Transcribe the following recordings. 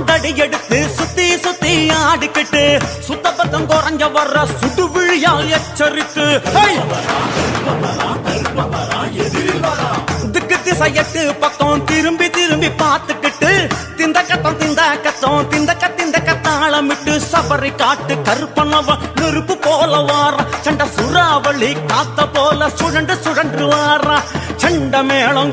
தடி எடுத்து சுத்தி சுத்தி ஆடிக்கிட்டு சுத்த பத்தம் குறைஞ்ச வர்ற சுட்டு விழியால் எச்சரித்து திக்கு திசையட்டு பக்கம் திரும்பி திரும்பி பார்த்துக்கிட்டு திந்த கத்தம் திந்த கத்தம் திந்த கத்திந்த கத்தாளமிட்டு சபரி காட்டு கருப்பனவ நெருப்பு போல வார. சண்ட சுறாவளி காத்த போல சுழண்டு சுழன்று வாரா. சண்ட மேளம்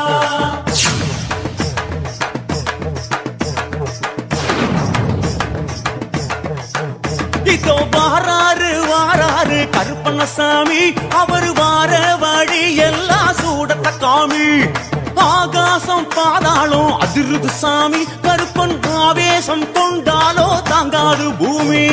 இதோ வாராரு வாராரு. கருப்பண்ணசாமி அவர் வார வழி எல்லாம் சூடத்த காமி. ஆகாசம் பாதாளம் அதிருது சாமி. கருப்பன் ஆவேசம் கொண்டாலோ தாங்காது பூமி.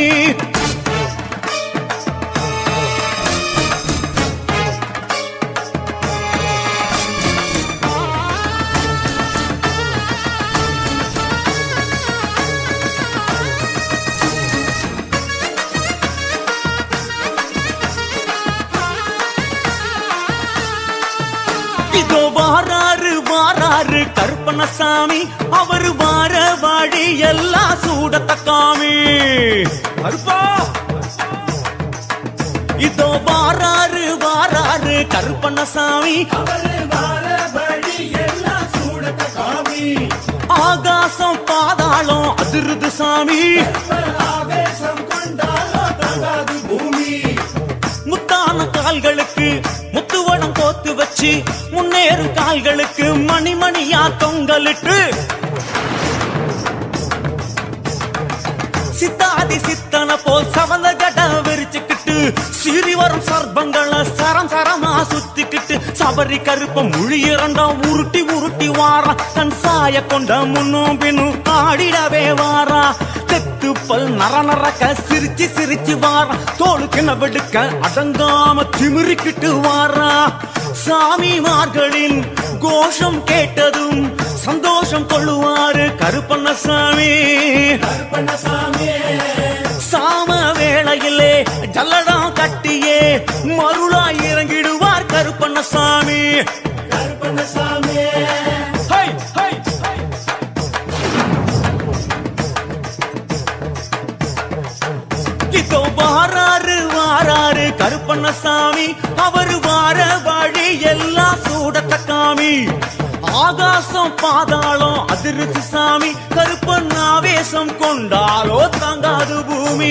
வாராரு வாராரு கருப்பணசாமி அவர் வார வாடி எல்லாம் சூடத்த காமி. இதோ வாராரு வாராரு கருப்பணசாமி ஆகாசம் பாதாளம் அதிருது சாமி. ஆவேசம் கால்களுக்கு முத்துவனம் கோத்து வச்சு முன்னேறும் கால்களுக்கு மணி மணியா தொங்கலிட்டு. சித்தாதி சித்தன போல் சவந்த ஜட விரிச்சுக்கிட்டு சிறி வரும் சர்பங்களை சரம் சரமா சுத்திக்கிட்டு சபரி கருப்பம் முழி இரண்டாம் உருட்டி உருட்டி வாரா தன் சாய கொண்ட முன்னும் பின்னும் ஆடிடவே வாரா தெத்து பல் நர நரக்க சிரிச்சு சிரிச்சு வாரா. தோளுக்கு வெடுக்க அடங்காம திமிரிக்கிட்டு வாரா. சாமிமார்களின் கோஷம் கேட்டதும் சந்தோஷம் கொள்ளுவாரு கருப்பண்ணசாமி. சாம ஆகாசம் பாதாளம் அதிருச்சு சாமி கருப்பன் ஆவேசம் கொண்டாலோ தாங்காது பூமி.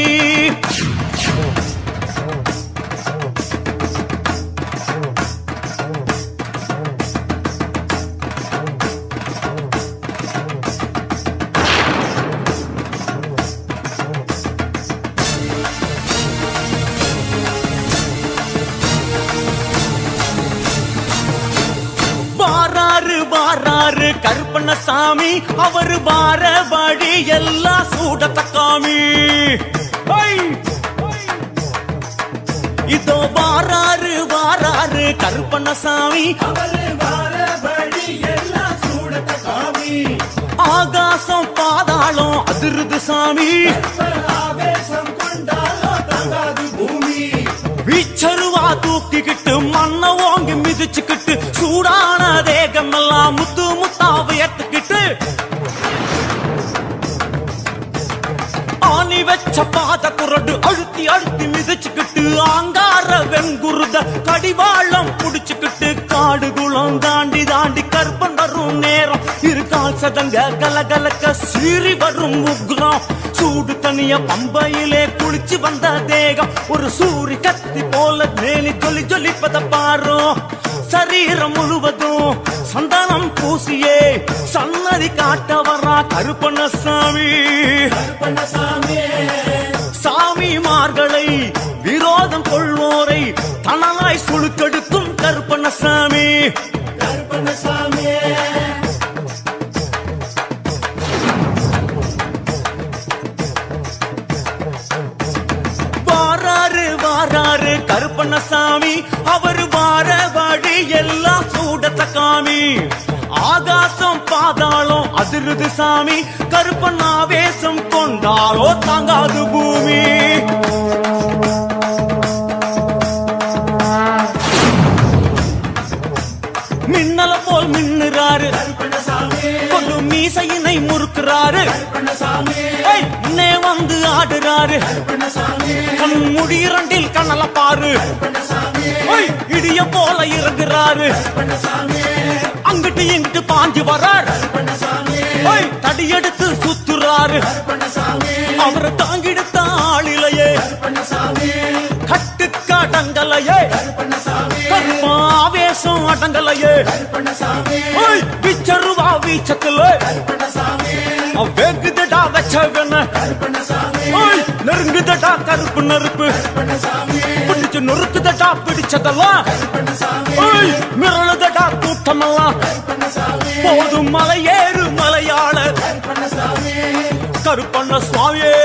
கருப்பண்ணசாமி அவர் வார வழி எல்லாம் சூடத்த காமி ஹை! இதோ வாராரு வாராரு கருப்பண்ணசாமி. ஆகாசம் பாதாளம் அதிருது சாமி. வீச்சருவா தூக்கிக்கிட்டு மண்ண ஓங்கி மிதிச்சுக்கிட்டு சூடான தேகம் எல்லாம் முத்து சப்பாத குரடு அழுத்தி அழுத்தி மிதிச்சுக்கிட்டு ஆங்கார வெங்குருத கடிவாளம் புடிச்சுக்கிட்டு காடு குளம் தாண்டி தாண்டி கற்பன் வரும் நேரம். இரு கால் சதங்க கலகலக்க சீறி வரும் உக்ரம். சூடு தனிய பம்பையிலே குளிச்சு வந்த தேகம். ஒரு சூரி கத்தி போல மேலி ஜொலி ஜொலிப்பத பாரும் சரீரம் முழுவதும் சந்தனம் பூசியே சன்னதி காட்ட வர்றா கருப்பண்ணசாமி. சாமிமார்களை விரோதம் கொள்வோரை தனலாய் சுழுக்கெடுக்கும் கருப்பண்ணசாமி. வாராரு வாராரு கருப்பண்ணசாமி அவர் காமி ஆகாசம் பாதாளம் அதிருது சாமி. கருப்பன் ஆவேசம் கொண்டாரோ தாங்காது பூமி. மின்னல போல் மின்னுறாரு. கொல்லு மீசையினை முறுக்குறாரு. வந்து ஆடுறாரு. கண் முடி இரண்டில் கண்ணல பாரு. இடிய போல இறங்குறாரு. அங்கிட்டு இங்கிட்டு பாஞ்சு வரார் தடியெடுத்து சுத்துறாரு. அவரை தாங்கிடுத்த ஆளிலையே. கட்டுக்கு அடங்கலையே கர்மாவேசம் அடங்கலையே. பிச்சருவா வீச்சத்துல. அவ்வேக்கு வச்சவன ஏய், நெருங்குதடா கருப்பு நெருப்பு. பிடிச்சு நொறுக்குதடா பிடிச்சதெல்லாம். ஏய், மிரளுதடா கூட்டமெல்லாம். போதும் மலையேறு மலையாள கருப்பண்ண சுவாமியே.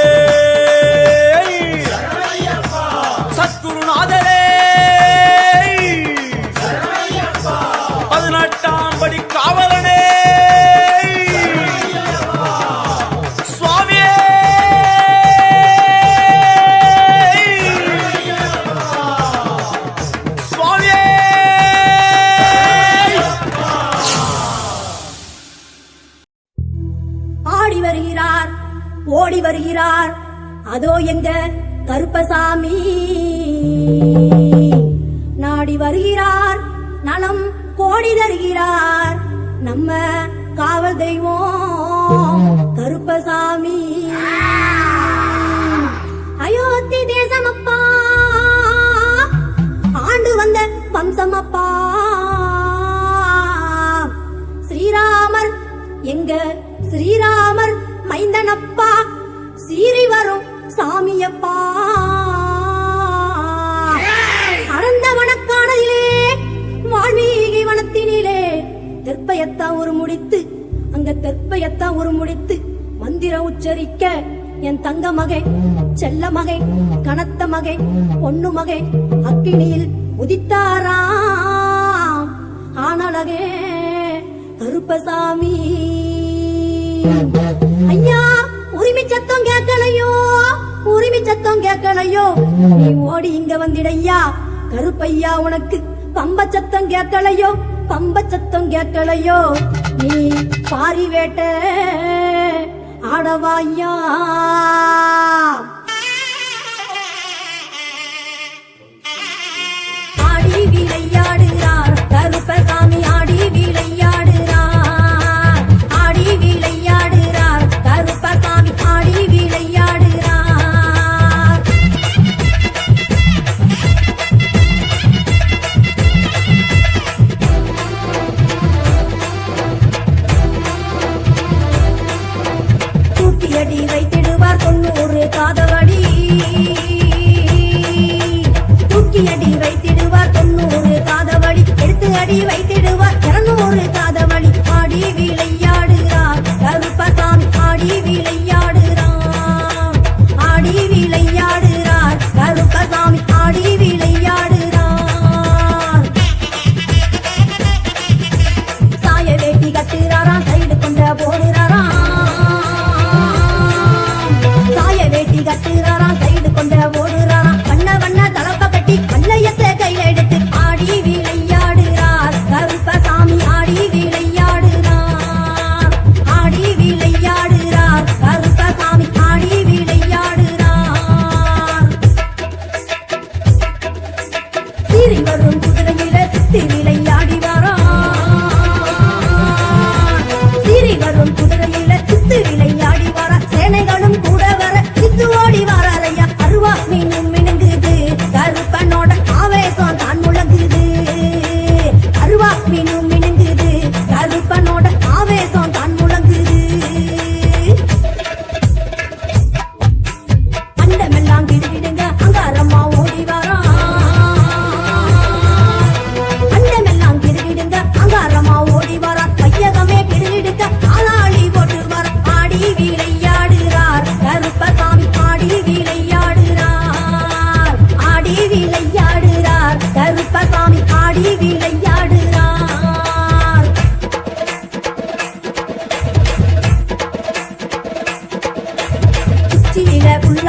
சாமி நாடி வருகிறார் நலம் கோடி தருகிறார். நம்ம காவல் தெய்வம் கருப்பசாமி. அயோத்தி தேசமப்பா. ஆண்டு வந்த வம்சமப்பா. ஸ்ரீராமர் எங்க ஸ்ரீராமர் மைந்தனப்பா. சீறி வரும் சாமியப்பா. அங்க தெற்பயத்தான் ஒரு முடித்து மந்திர உச்சரிக்க என் தங்க மகை செல்ல மகை கனத்த மகை பொண்ணு மகை அக்கினியில் உதித்தாராம் ஆனழகே கருப்பசாமி. ஐயா உரிமை சத்தம் கேட்கலையோ? உரிமை சத்தம் கேட்கலையோ? நீ ஓடி இங்க வந்திடையா? கருப்பையா உனக்கு பம்ப சத்தம் கேட்கலையோ? பம்ப சத்தம் கேட்கலையோ? நீ பாரி வேட்ட ஆடவாய்யா ஆடி விளையாடுறார் கருப்பசாமி ஆடி விளையாடுறார்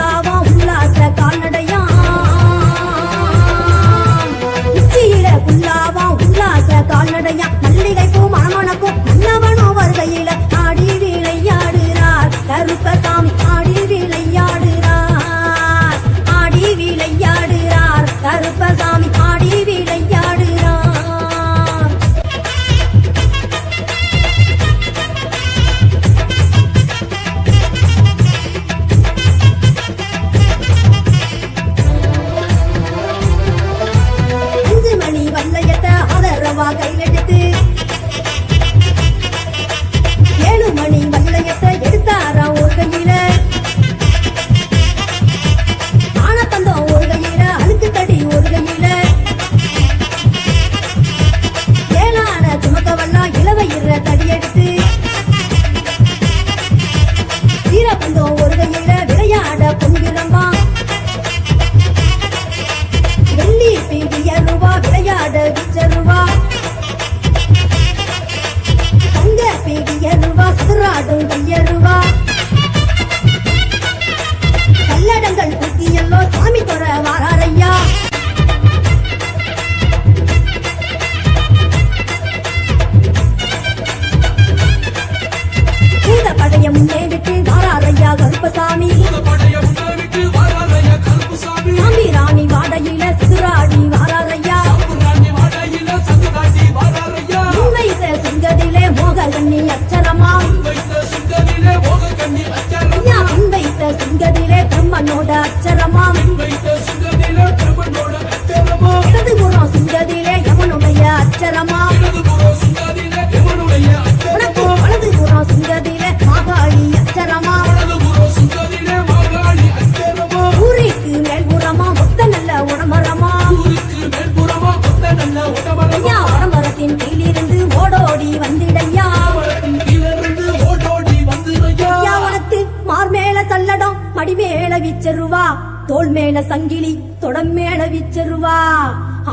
உலாவா உல்லாச கால்நடையா உச்சியில குல்லாவா உல்லாச கால்நடையா மல்லிகைப்பூ மணமணக்கும் மன்னவனும் வருகையே. பாகை வெடித்து பீடியருவா சுறாடும் கையருவா கல்லடங்கள் குத்தியல்லோ சாமி தொட வாராரையா. பூத பழைய முன்னே விட்டு வாராரையா கருப்பசாமி. อั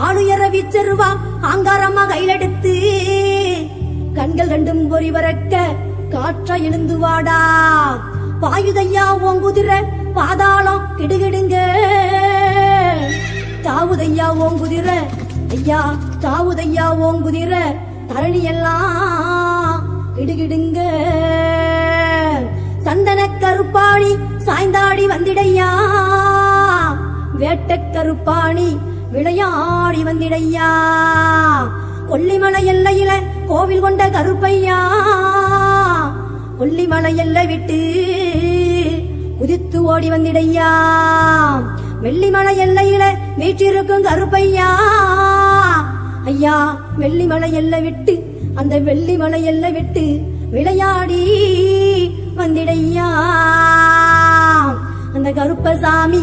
ஆளுயர வீச்சருவாம் அங்காரமா கையிலெடுத்து. கண்கள் ரெண்டும் பொறி வரக்க காற்றா எழுந்து வாடா பாயுதையா உன் குதிரை பாதாளம் கிடுகிடுங்க. தாவுதையா ஓம் குதிரை ஐயா தாவுதையா ஓம் குதிரை தரணி எல்லாம் கிடுகிடுங்க. சந்தன கருப்பாணி சாய்ந்தாடி வந்திடையா. வேட்ட கருப்பாணி விளையாடி வந்திடையா. கொல்லிமலை எல்லையில கோவில் கொண்ட கருப்பையா. கொல்லிமலை எல்லை விட்டு குதித்து ஓடி வந்திடையா. வெள்ளிமலை எல்லையில வீற்றிருக்கும் கருப்பையா. ஐயா வெள்ளிமலை எல்லை விட்டு அந்த வெள்ளிமலை எல்லை விட்டு விளையாடி வந்திடையா. அந்த கருப்பசாமி